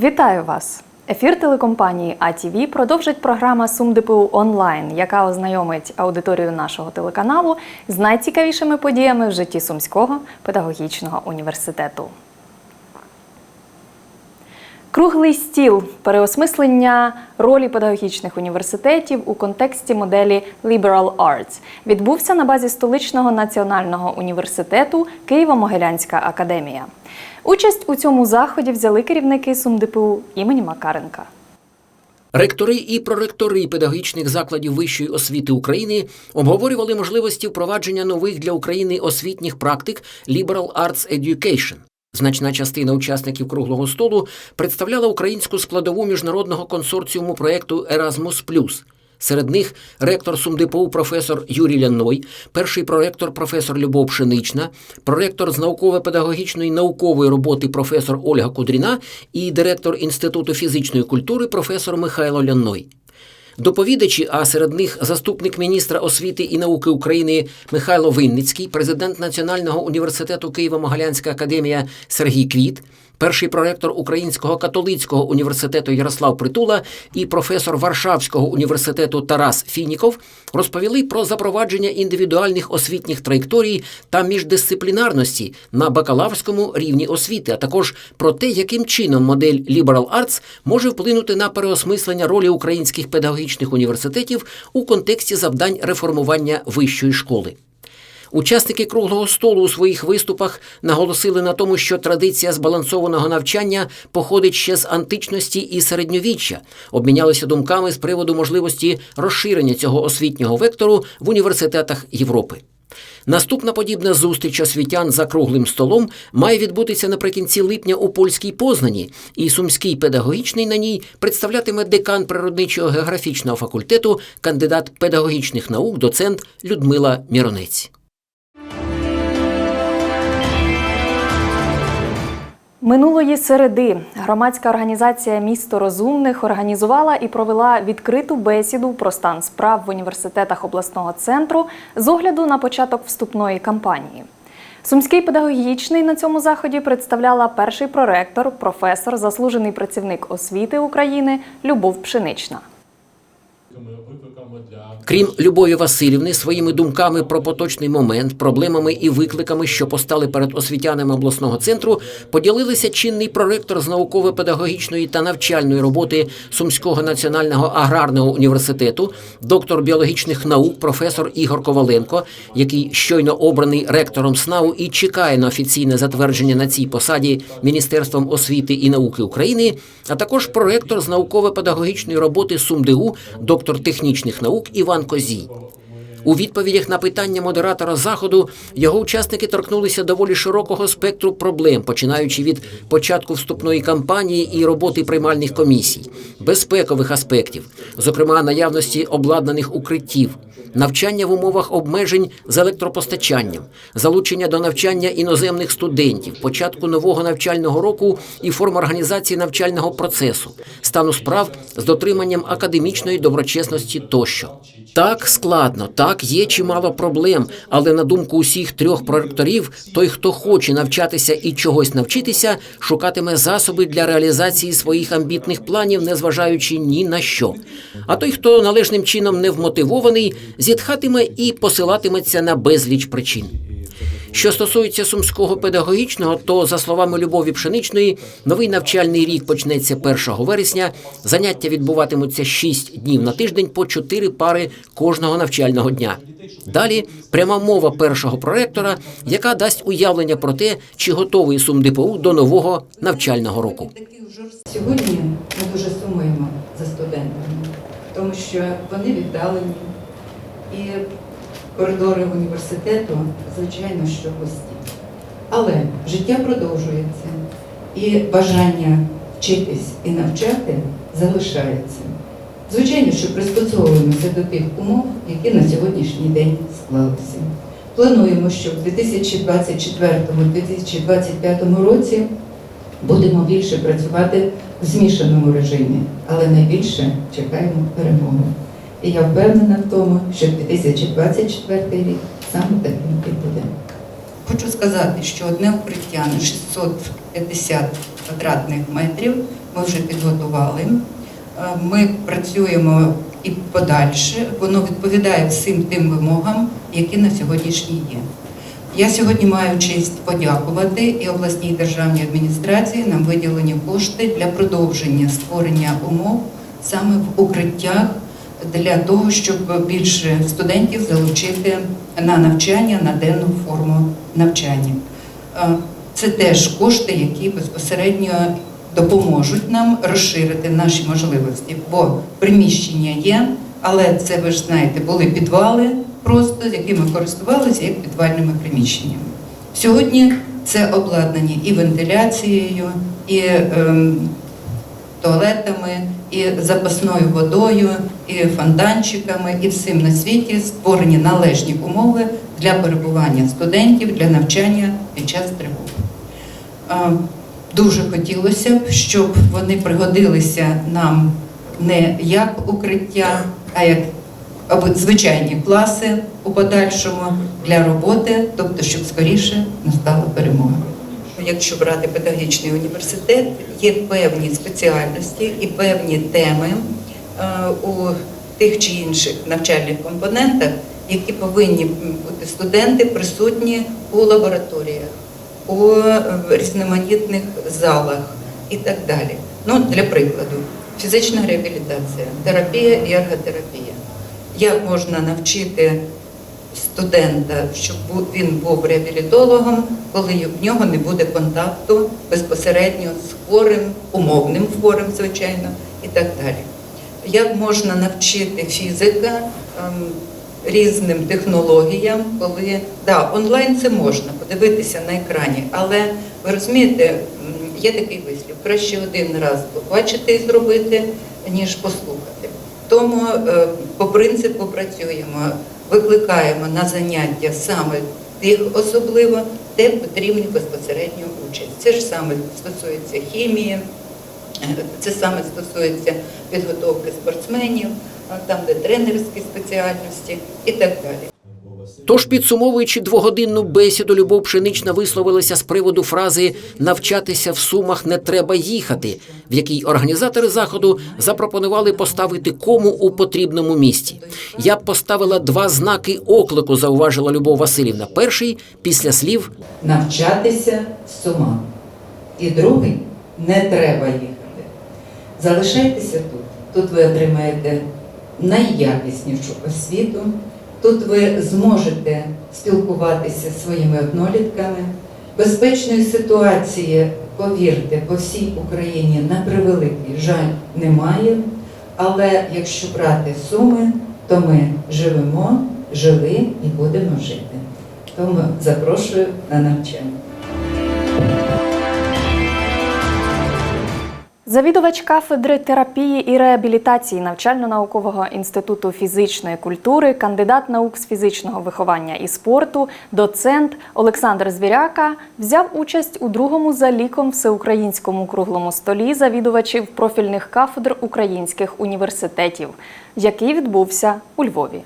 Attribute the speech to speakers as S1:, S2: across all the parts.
S1: Вітаю вас! Ефір телекомпанії АТВ продовжить програма Сум ДПУ онлайн, яка ознайомить аудиторію нашого телеканалу з найцікавішими подіями в житті Сумського педагогічного університету. Круглий стіл переосмислення ролі педагогічних університетів у контексті моделі Liberal Arts відбувся на базі столичного національного університету Києво-Могилянська академія. Участь у цьому заході взяли керівники СумДПУ імені Макаренка.
S2: Ректори і проректори педагогічних закладів вищої освіти України обговорювали можливості впровадження нових для України освітніх практик Liberal Arts Education. Значна частина учасників круглого столу представляла українську складову міжнародного консорціуму проєкту Erasmus+. Серед них ректор СумДПУ професор Юрій Ляной, перший проректор професор Любов Пшенична, проректор з науково-педагогічної наукової роботи професор Ольга Кудріна і директор Інституту фізичної культури професор Михайло Ляной. Доповідачі, а серед них заступник міністра освіти і науки України Михайло Винницький, президент Національного університету Києво-Могилянська академія Сергій Квіт, перший проректор Українського католицького університету Ярослав Притула і професор Варшавського університету Тарас Фініков розповіли про запровадження індивідуальних освітніх траєкторій та міждисциплінарності на бакалаврському рівні освіти, а також про те, яким чином модель Liberal Arts може вплинути на переосмислення ролі українських педагогічних університетів у контексті завдань реформування вищої школи. Учасники круглого столу у своїх виступах наголосили на тому, що традиція збалансованого навчання походить ще з античності і середньовіччя, обмінялися думками з приводу можливості розширення цього освітнього вектору в університетах Європи. Наступна подібна зустріч освітян за круглим столом має відбутися наприкінці липня у польській Познані, і сумський педагогічний на ній представлятиме декан природничого географічного факультету, кандидат педагогічних наук, доцент Людмила Міронець.
S1: Минулої середи громадська організація Місто розумних організувала і провела відкриту бесіду про стан справ в університетах обласного центру з огляду на початок вступної кампанії. Сумський педагогічний на цьому заході представляла перший проректор, професор, заслужений працівник освіти України Любов Пшенична.
S2: Крім Любові Васильівни, своїми думками про поточний момент, проблемами і викликами, що постали перед освітянами обласного центру, поділилися чинний проректор з науково-педагогічної та навчальної роботи Сумського національного аграрного університету, доктор біологічних наук, професор Ігор Коваленко, який щойно обраний ректором СНАУ і чекає на офіційне затвердження на цій посаді Міністерством освіти і науки України, а також проректор з науково-педагогічної роботи СумДУ, доктор технічних наук Іван Козій. У відповідях на питання модератора заходу його учасники торкнулися доволі широкого спектру проблем, починаючи від початку вступної кампанії і роботи приймальних комісій, безпекових аспектів, зокрема наявності обладнаних укриттів, навчання в умовах обмежень з електропостачанням, залучення до навчання іноземних студентів, початку нового навчального року і форм організації навчального процесу, стану справ з дотриманням академічної доброчесності тощо. Так складно, так є чимало проблем, але на думку усіх трьох проректорів, той, хто хоче навчатися і чогось навчитися, шукатиме засоби для реалізації своїх амбітних планів, незважаючи ні на що. А той, хто належним чином не вмотивований, зітхатиме і посилатиметься на безліч причин. Що стосується сумського педагогічного, то за словами Любові Пшеничної, новий навчальний рік почнеться 1 вересня. Заняття відбуватимуться 6 днів на тиждень по 4 пари кожного навчального дня. Далі пряма мова першого проректора, яка дасть уявлення про те, чи готовий сум ДПУ до нового навчального року.
S3: Сьогодні ми дуже сумуємо за студентами, тому що вони віддалені і коридори університету, звичайно, що пусті. Але життя продовжується, і бажання вчитись і навчати залишається. Звичайно, що пристосовуємося до тих умов, які на сьогоднішній день склалися. Плануємо, що в 2024-2025 році будемо більше працювати в змішаному режимі, але найбільше чекаємо перемоги. І я впевнена в тому, що 2024 рік саме таким і буде. Хочу сказати, що одне укриття на 650 квадратних метрів ми вже підготували. Е, Ми працюємо і подальше. Воно відповідає всім тим вимогам, які на сьогоднішній є. Я сьогодні маю честь подякувати і обласній державній адміністрації нам виділені кошти для продовження створення умов саме в укриттях для того, щоб більше студентів залучити на навчання на денну форму навчання. Е, Це теж кошти, які безпосередньо допоможуть нам розширити наші можливості, бо приміщення є, але це ви ж знаєте, були підвали просто, якими користувалися як підвальними приміщеннями. Сьогодні це обладнані і вентиляцією, і ем, туалетами, і запасною водою, і фонтанчиками, і всім на світі створені належні умови для перебування студентів для навчання під час тривоги. Дуже хотілося б, щоб вони пригодилися нам не як укриття, а як звичайні класи у подальшому для роботи, тобто щоб скоріше настала перемога. Якщо брати педагогічний університет, є певні спеціальності і певні теми у тих чи інших навчальних компонентах, які повинні бути студенти присутні у лабораторіях, у е, різноманітних залах і так далі. Ну, для прикладу, фізична реабілітація, терапія і ерготерапія. Як можна навчити студента, щоб він був реабілітологом, коли в нього не буде контакту безпосередньо з хворим, умовним хворим, звичайно, і так далі. Як можна навчити фізика ем, різним технологіям, коли да, онлайн це можна подивитися на екрані, але ви розумієте, є такий вислів: краще один раз побачити і зробити, ніж послухати. Тому е, по принципу працюємо, викликаємо на заняття саме тих особливо, де потрібна безпосередньо участь. Це ж саме стосується хімії, це саме стосується підготовки спортсменів, там, де тренерські спеціальності і так далі.
S2: Тож, підсумовуючи двогодинну бесіду, Любов Пшенична висловилася з приводу фрази навчатися в сумах не треба їхати, в якій організатори заходу запропонували поставити кому у потрібному місці. Я б поставила два знаки оклику, зауважила Любов Васильівна. Перший після слів
S3: навчатися в сумах. І другий не треба їхати. Залишайтеся тут. Тут ви отримаєте найякіснішу освіту. Тут ви зможете спілкуватися зі своїми однолітками. Безпечної ситуації, повірте, по всій Україні на превеликий жаль немає. Але якщо брати суми, то ми живемо, жили і будемо жити. Тому запрошую на навчання.
S1: Завідувач кафедри терапії і реабілітації навчально-наукового інституту фізичної культури, кандидат наук з фізичного виховання і спорту, доцент Олександр Звіряка взяв участь у другому за ліком всеукраїнському круглому столі завідувачів профільних кафедр українських університетів, який відбувся у Львові.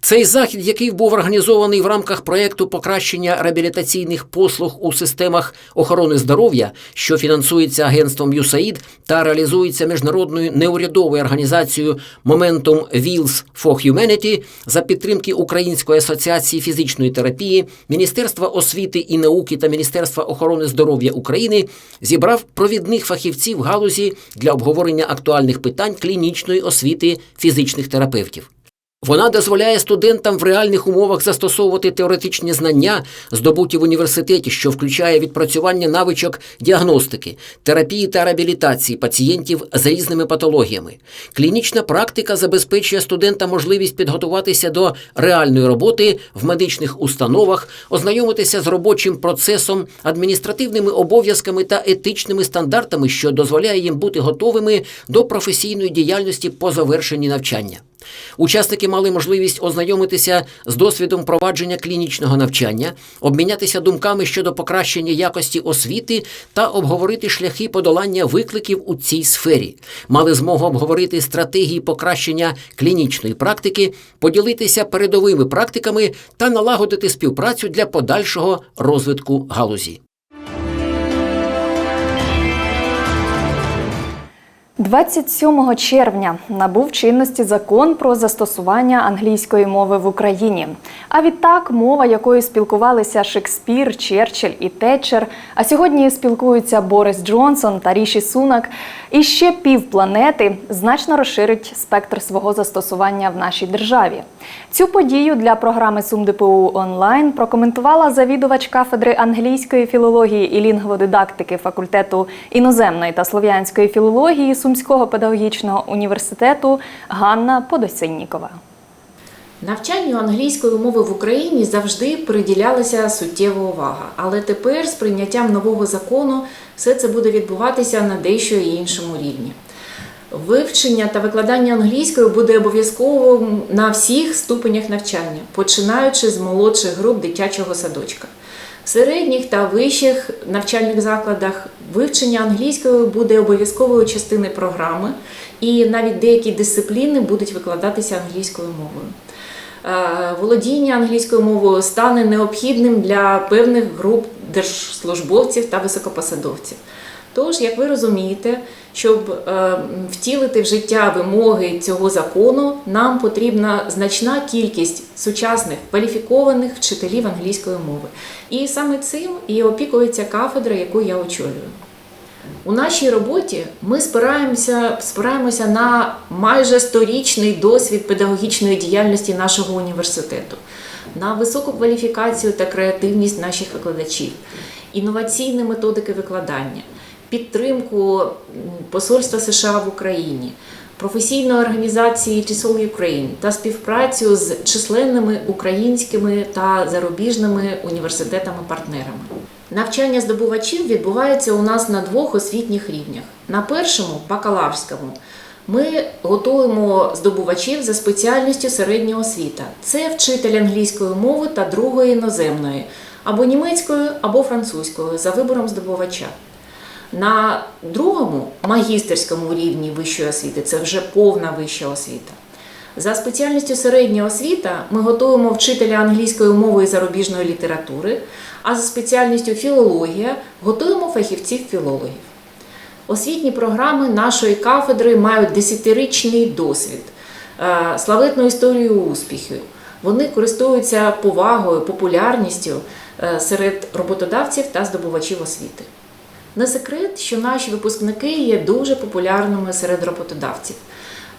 S2: Цей захід, який був організований в рамках проєкту покращення реабілітаційних послуг у системах охорони здоров'я, що фінансується агентством USAID та реалізується міжнародною неурядовою організацією Momentum Wheels for Humanity за підтримки Української асоціації фізичної терапії, Міністерства освіти і науки та Міністерства охорони здоров'я України, зібрав провідних фахівців галузі для обговорення актуальних питань клінічної освіти фізичних терапевтів. Вона дозволяє студентам в реальних умовах застосовувати теоретичні знання, здобуті в університеті, що включає відпрацювання навичок діагностики, терапії та реабілітації пацієнтів з різними патологіями. Клінічна практика забезпечує студентам можливість підготуватися до реальної роботи в медичних установах, ознайомитися з робочим процесом, адміністративними обов'язками та етичними стандартами, що дозволяє їм бути готовими до професійної діяльності по завершенні навчання. Учасники мали можливість ознайомитися з досвідом провадження клінічного навчання, обмінятися думками щодо покращення якості освіти та обговорити шляхи подолання викликів у цій сфері. Мали змогу обговорити стратегії покращення клінічної практики, поділитися передовими практиками та налагодити співпрацю для подальшого розвитку галузі.
S1: 27 червня набув чинності закон про застосування англійської мови в Україні. А відтак мова, якою спілкувалися Шекспір, Черчилль і Тетчер, а сьогодні спілкуються Борис Джонсон та Ріші Сунак, і ще півпланети значно розширить спектр свого застосування в нашій державі. Цю подію для програми СумДПУ онлайн прокоментувала завідувач кафедри англійської філології і лінгводидактики факультету іноземної та слов'янської філології Сумського педагогічного університету Ганна Подосиннікова.
S4: Навчанню англійської мови в Україні завжди приділялася суттєва увага, але тепер з прийняттям нового закону все це буде відбуватися на дещо іншому рівні. Вивчення та викладання англійської буде обов'язковим на всіх ступенях навчання, починаючи з молодших груп дитячого садочка. В середніх та вищих навчальних закладах вивчення англійської буде обов'язковою частиною програми, і навіть деякі дисципліни будуть викладатися англійською мовою. Е, Володіння англійською мовою стане необхідним для певних груп держслужбовців та високопосадовців. Тож, як ви розумієте, щоб е, втілити в життя вимоги цього закону, нам потрібна значна кількість сучасних кваліфікованих вчителів англійської мови. І саме цим і опікується кафедра, яку я очолюю. У нашій роботі ми спираємося, спираємося на майже сторічний досвід педагогічної діяльності нашого університету, на високу кваліфікацію та креативність наших викладачів, інноваційні методики викладання, підтримку Посольства США в Україні, професійної організації TESOL Ukraine та співпрацю з численними українськими та зарубіжними університетами-партнерами. Навчання здобувачів відбувається у нас на двох освітніх рівнях. На першому бакалаврському ми готуємо здобувачів за спеціальністю середня освіта. Це вчитель англійської мови та другої іноземної, або німецькою, або французькою за вибором здобувача. На другому магістерському рівні вищої освіти це вже повна вища освіта. За спеціальністю середня освіта ми готуємо вчителя англійської мови і зарубіжної літератури, а за спеціальністю філологія готуємо фахівців-філологів. Освітні програми нашої кафедри мають десятирічний досвід, е, славетну історію успіхів. Вони користуються повагою, популярністю е, серед роботодавців та здобувачів освіти. Не секрет, що наші випускники є дуже популярними серед роботодавців.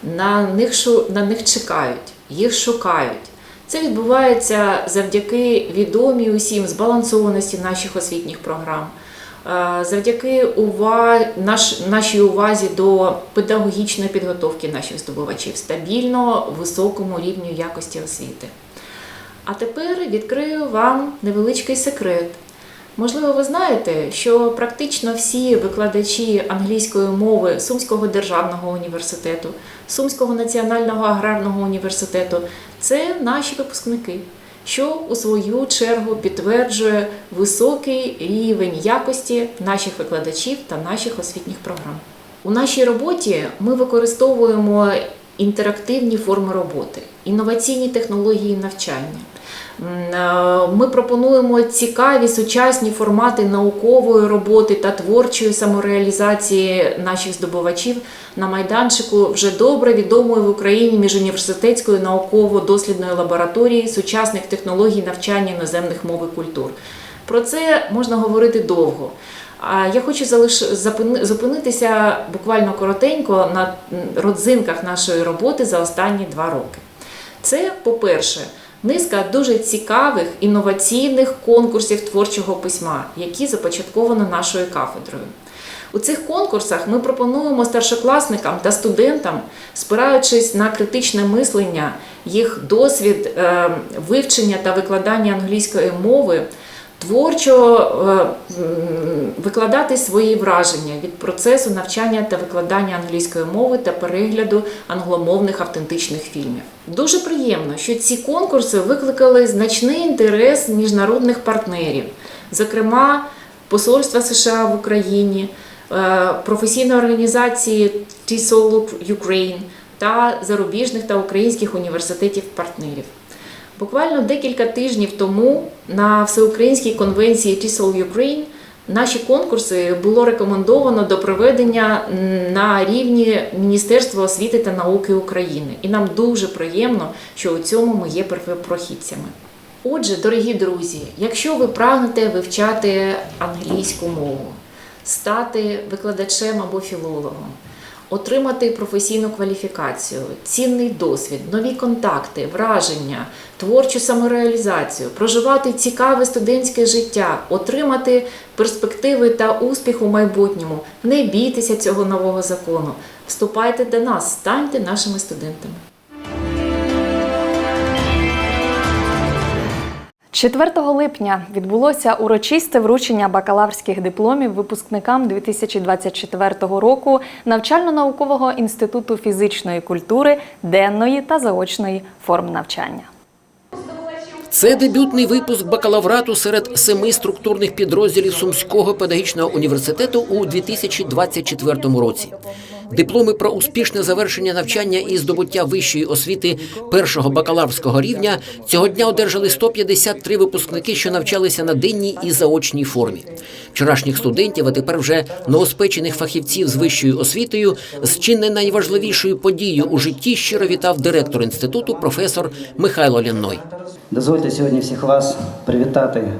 S4: На них, на них чекають, їх шукають. Це відбувається завдяки відомій усім збалансованості наших освітніх програм, е, завдяки ува... наш... нашій увазі до педагогічної підготовки наших здобувачів, стабільно високому рівню якості освіти. А тепер відкрию вам невеличкий секрет. Можливо, ви знаєте, що практично всі викладачі англійської мови Сумського державного університету, Сумського національного аграрного університету це наші випускники, що у свою чергу підтверджує високий рівень якості наших викладачів та наших освітніх програм. У нашій роботі ми використовуємо інтерактивні форми роботи, інноваційні технології навчання. Е, Ми пропонуємо цікаві сучасні формати наукової роботи та творчої самореалізації наших здобувачів на майданчику вже добре відомої в Україні міжуніверситетської науково-дослідної лабораторії сучасних технологій навчання іноземних мов і культур. Про це можна говорити довго. А я хочу залиш... зупинитися буквально коротенько на родзинках нашої роботи за останні два роки. Це, по-перше, низка дуже цікавих інноваційних конкурсів творчого письма, які започатковано нашою кафедрою. У цих конкурсах ми пропонуємо старшокласникам та студентам, спираючись на критичне мислення, їх досвід е, вивчення та викладання англійської мови, творчо е, викладати свої враження від процесу навчання та викладання англійської мови та перегляду англомовних автентичних фільмів. Дуже приємно, що ці конкурси викликали значний інтерес міжнародних партнерів, зокрема Посольства США в Україні, е, професійної організації TESOL Ukraine та зарубіжних та українських університетів-партнерів. Буквально декілька тижнів тому на всеукраїнській конвенції TESOL Ukraine Наші конкурси було рекомендовано до проведення на рівні Міністерства освіти та науки України. І нам дуже приємно, що у цьому ми є первопрохідцями. Отже, дорогі друзі, якщо ви прагнете вивчати англійську мову, стати викладачем або філологом, отримати професійну кваліфікацію, цінний досвід, нові контакти, враження, творчу самореалізацію, проживати цікаве студентське життя, отримати перспективи та успіх у майбутньому. Не бійтеся цього нового закону. Вступайте до нас, станьте нашими студентами.
S1: 4 липня відбулося урочисте вручення бакалаврських дипломів випускникам 2024 року навчально-наукового інституту фізичної культури денної та заочної форм навчання.
S2: Це дебютний випуск бакалаврату серед семи структурних підрозділів Сумського педагогічного університету у 2024 році. Дипломи про успішне завершення навчання і здобуття вищої освіти першого бакалаврського рівня цього дня одержали 153 випускники, що навчалися на денній і заочній формі. Вчорашніх студентів, а тепер вже новоспечених фахівців з вищою освітою, з чи не найважливішою подією у житті щиро вітав директор інституту професор Михайло Лянной.
S5: Дозвольте сьогодні всіх вас привітати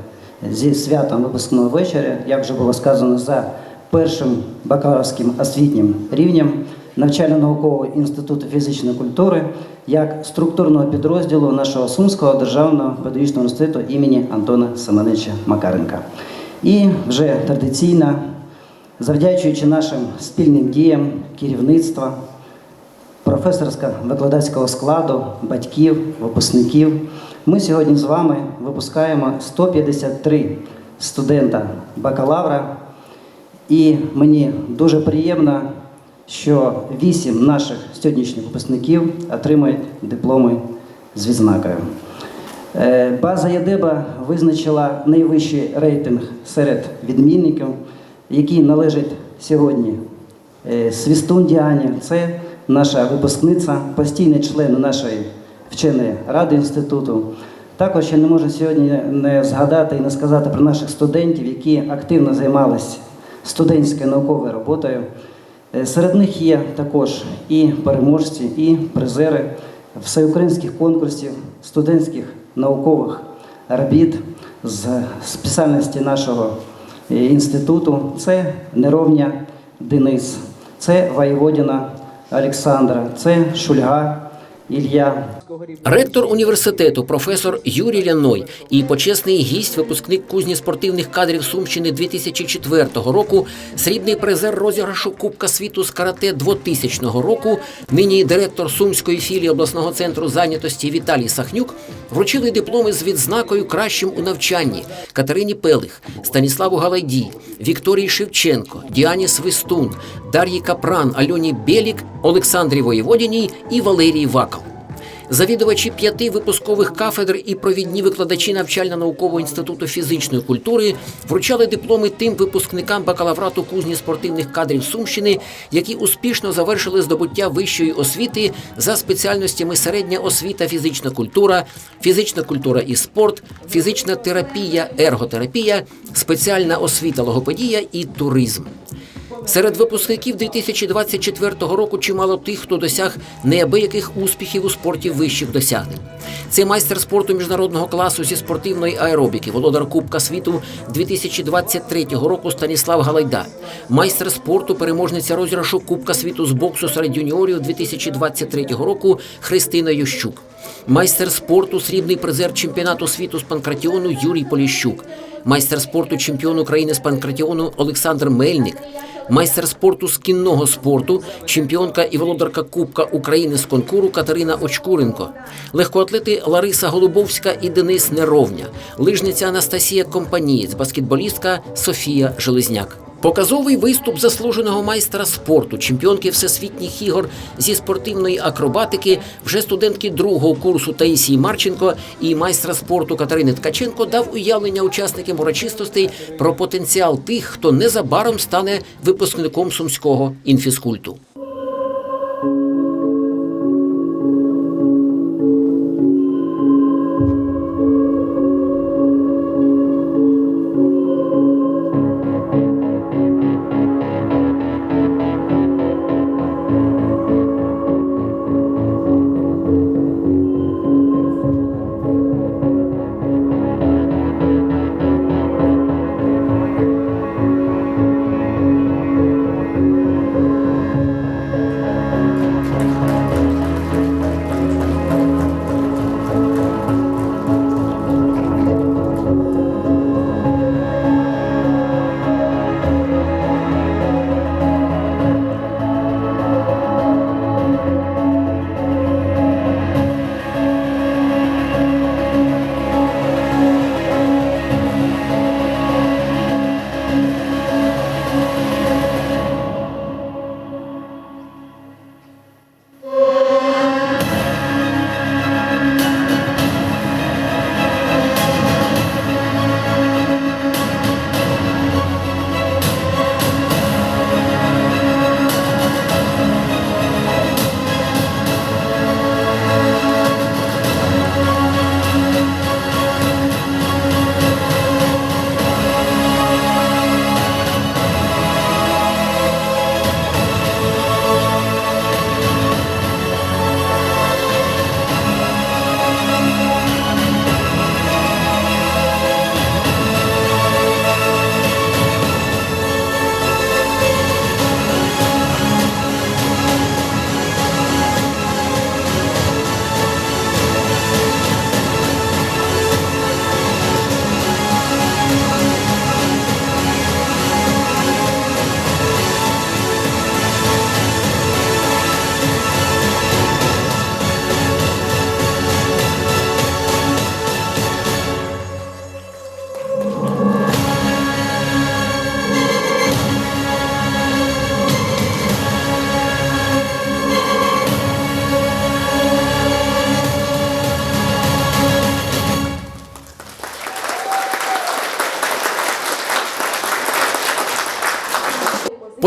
S5: зі святом випускного вечора, як вже було сказано, за першим бакалаврським освітнім рівнем навчально-наукового інституту фізичної культури як структурного підрозділу нашого Сумського державного педагогічного університету імені Антона Семеновича Макаренка. І вже традиційно, завдячуючи нашим спільним діям керівництва, професорсько-викладацького складу, батьків, випускників. Ми сьогодні з вами випускаємо 153 студента бакалавра, і мені дуже приємно, що 8 наших сьогоднішніх випускників отримають дипломи з відзнакою. Е, База ЄДЕБА визначила найвищий рейтинг серед відмінників, який належить сьогодні Е, Свістун Діані це наша випускниця, постійний член нашої вченої ради інституту. Також я не можу сьогодні не згадати і не сказати про наших студентів, які активно займалися студентською науковою роботою. Е, Серед них є також і переможці, і призери всеукраїнських конкурсів, студентських наукових робіт з спеціальності нашого е, інституту. Це Неровня Денис, це Воєводіна Олександра, це Шульга Ілля.
S2: Ректор університету, професор Юрій Ляной і почесний гість, випускник кузні спортивних кадрів Сумщини 2004 року, срібний призер розіграшу Кубка світу з карате 2000 року, нині директор Сумської філії обласного центру зайнятості Віталій Сахнюк вручили дипломи з відзнакою кращим у навчанні Катерині Пелих, Станіславу Галайді, Вікторії Шевченко, Діані Свистун, Дар'ї Капран, Альоні Белік, Олександрі Воєводіній і Валерії Вакал. Завідувачі п'яти випускових кафедр і провідні викладачі навчально-наукового інституту фізичної культури вручали дипломи тим випускникам бакалаврату кузні спортивних кадрів Сумщини, які успішно завершили здобуття вищої освіти за спеціальностями середня освіта, фізична культура, фізична культура і спорт, фізична терапія, ерготерапія, спеціальна освіта, логопедія і туризм. Серед випускників 2024 року чимало тих, хто досяг неабияких успіхів у спорті вищих досягнень. Це майстер спорту міжнародного класу зі спортивної аеробіки, володар Кубка світу 2023 року Станіслав Галайда, майстер спорту, переможниця розіграшу Кубка світу з боксу серед юніорів 2023 року Христина Ющук. Майстер спорту, срібний призер чемпіонату світу з панкратіону Юрій Поліщук, майстер спорту, чемпіон України з панкратіону Олександр Мельник, майстер спорту з кінного спорту, чемпіонка і володарка Кубка України з конкуру Катерина Очкуренко, легкоатлети Лариса Голубовська і Денис Неровня, лижниця Анастасія Компанієць, баскетболістка Софія Железняк. Показовий виступ заслуженого майстра спорту, чемпіонки всесвітніх ігор зі спортивної акробатики, вже студентки другого курсу Таїсії Марченко і майстра спорту Катерини Ткаченко дав уявлення учасникам урочистостей про потенціал тих, хто незабаром стане випускником сумського інфіскульту.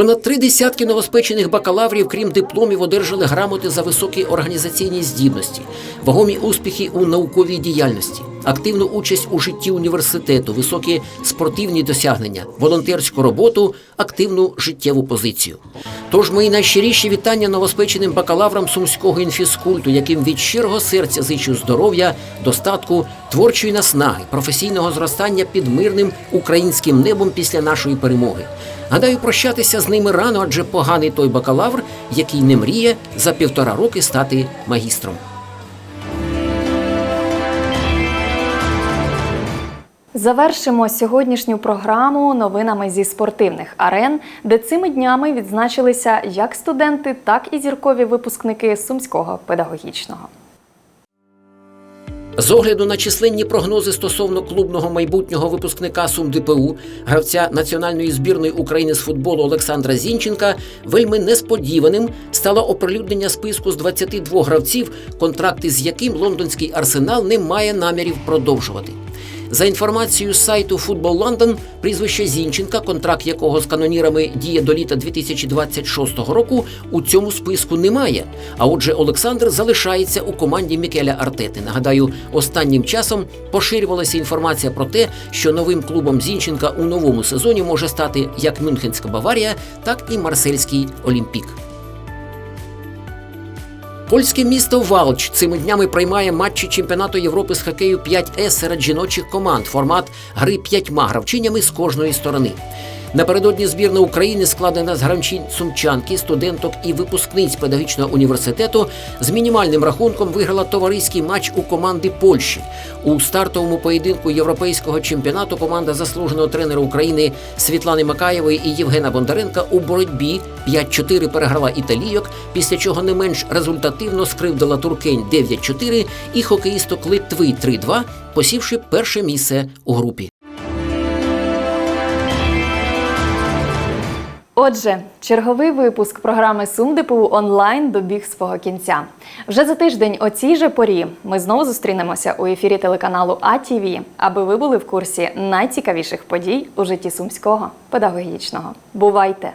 S2: Понад три десятки новоспечених бакалаврів, крім дипломів, одержали грамоти за високі організаційні здібності, вагомі успіхи у науковій діяльності, активну участь у житті університету, високі спортивні досягнення, волонтерську роботу, активну життєву позицію. Тож мої найщиріші вітання новоспеченим бакалаврам сумського інфіскульту, яким від щирого серця зичу здоров'я, достатку, творчої наснаги, професійного зростання під мирним українським небом після нашої перемоги. Гадаю, прощатися з ними рано, адже поганий той бакалавр, який не мріє за півтора роки стати магістром.
S1: Завершимо сьогоднішню програму новинами зі спортивних арен, де цими днями відзначилися як студенти, так і зіркові випускники Сумського педагогічного.
S2: З огляду на численні прогнози стосовно клубного майбутнього випускника СумДПУ, гравця національної збірної України з футболу Олександра Зінченка, вельми несподіваним стало оприлюднення списку з 22 гравців, контракти з яким лондонський арсенал не має намірів продовжувати. За інформацією сайту Football London, прізвище Зінченка, контракт якого з канонірами діє до літа 2026 року, у цьому списку немає. А отже, Олександр залишається у команді Мікеля Артети. Нагадаю, останнім часом поширювалася інформація про те, що новим клубом Зінченка у новому сезоні може стати як Мюнхенська Баварія, так і Марсельський Олімпік. Польське місто Валч цими днями приймає матчі чемпіонату Європи з хокею 5С серед жіночих команд. Формат гри п'ятьма гравчинями з кожної сторони. Напередодні збірна України складена з гравчин сумчанки, студенток і випускниць педагогічного університету з мінімальним рахунком виграла товариський матч у команди Польщі. У стартовому поєдинку європейського чемпіонату команда заслуженого тренера України Світлани Макаєвої і Євгена Бондаренка у боротьбі 5-4 переграла італійок, після чого не менш результативно скривдила туркень 9-4 і хокеїсток Литви 3-2, посівши перше місце у групі.
S1: Отже, черговий випуск програми Сумдипу онлайн добіг свого кінця. Вже за тиждень о цій же порі ми знову зустрінемося у ефірі телеканалу АТВ, аби ви були в курсі найцікавіших подій у житті сумського педагогічного. Бувайте!